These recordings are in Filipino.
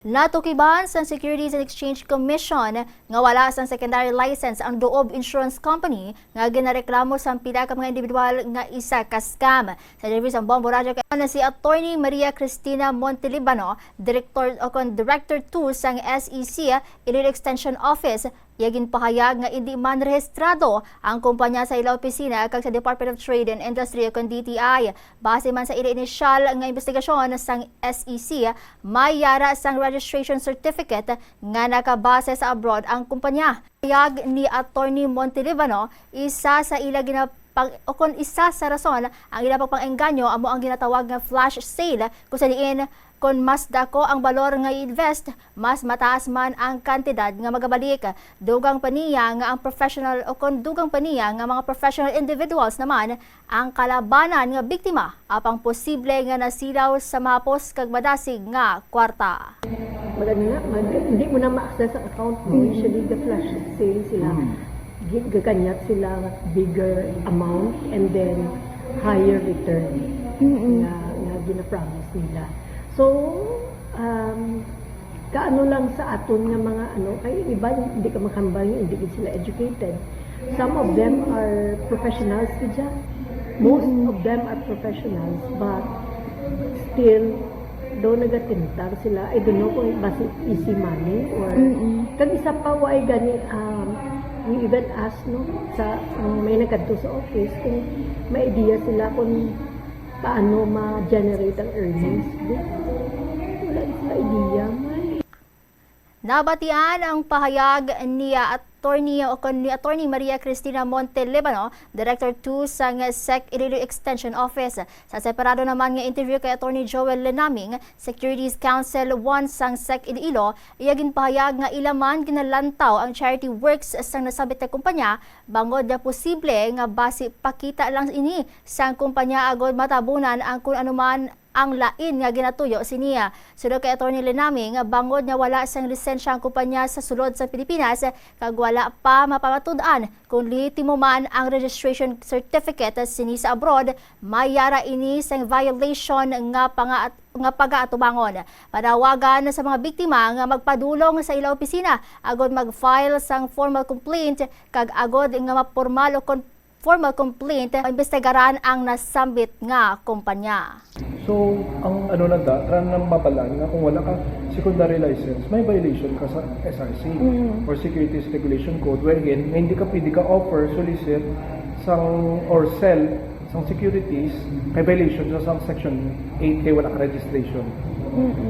Natukiban sa Securities and Exchange Commission nga wala sang secondary license ang Doob Insurance Company nga ginareklamo sa pila ka mga individual nga isa ka scam. Sa interview sa Bombo Radio kay na si Attorney Maria Cristina Montelibano, Director o Director 2 sang SEC Illinois Extension Office, Yagin pahayag nga hindi man rehistrado ang kumpanya sa ila opisina kag sa Department of Trade and Industry o DTI. Base man sa ila inisyal nga investigasyon sang SEC, may yara sang registration certificate nga nakabase sa abroad ang kumpanya. Pahayag ni Attorney Montelibano, isa sa ila ginapang o kung isa sa rason ang ila pagpang-engganyo amo ang ginatawag nga flash sale kung sa diin kung mas dako ang balor nga i-invest, mas mataas man ang kantidad nga magabalik. Dugang paniya nga ang professional o kung dugang paniya nga mga professional individuals naman ang kalabanan nga biktima apang posible nga nasilaw sa mapos kag madasig nga kwarta. Maganda na, hindi mo na ma-access ang account mo. Usually, the flash sale sila, gi- gaganyat sila bigger amount and then higher return na, na gina-promise nila. So, um, kaano lang sa aton nga mga ano, kay iba hindi ka makambal, hindi sila educated. Some of them are professionals kidya. Most of them are professionals, but still daw nagatintar sila. I don't know kung basi easy money or kag isa pa why gani um, we even ask no sa ang may nagkadto sa office kung may idea sila kung paano ma-generate ang earnings. Di, Nabatian ang pahayag ni Attorney o ni Attorney Maria Cristina Montelibano, Director 2 sa SEC Iloilo Extension Office. Sa separado naman nga interview kay Attorney Joel Lenaming, Securities Council 1 sang SEC Iloilo, iyagin pahayag nga ilaman ginalantaw ang charity works sang nasabit na kumpanya bangod na posible nga basi pakita lang ini sang kumpanya agod matabunan ang kung anuman ang lain nga ginatuyo siniya. Sunod kay Atty. Lenaming, bangod nga wala sang lisensya ang kumpanya sa sulod sa Pilipinas, kag wala pa mapamatud-an kung litimo man ang registration certificate sini sa abroad, mayara ini sang violation nga panga nga pag-aatubangon. Panawagan sa mga biktima nga magpadulong sa ila opisina agod mag-file sang formal complaint kag agod nga mapormal o formal complaint imbestigaran ang nasambit nga kumpanya. So, ang ano lang da, tran ng mabalaan na kung wala ka secondary license, may violation ka sa SRC or Securities Regulation Code wherein hindi ka pwede ka offer, solicit, sang, or sell sang securities, may violation sa sang section 8 kay wala ka registration.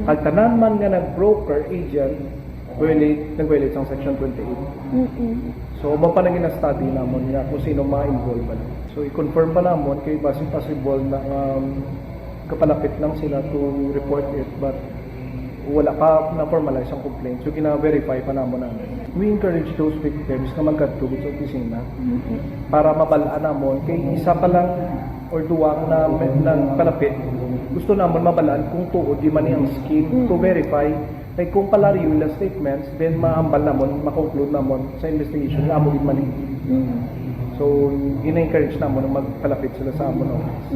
Kag tanan man nga nag-broker, agent, violate, nag-violate sang section 28. So, ba pa naging na-study namon nga kung sino mga involved ba. So, i-confirm pa namon kay basi possible na um, kapalapit lang sila to report it but wala pa na formalize ang complaint. So, gina-verify pa namon namin. We encourage those victims na magkatugod sa opisina para mabalaan namon kay isa pa lang or duwa na ng palapit gusto naman mabalaan kung tuod di man ang scheme to verify. Kay kung pala real na statements then maambal namon makonclude namon sa investigation nga amo din mali so ina-encourage namon na magpalapit sila sa amon office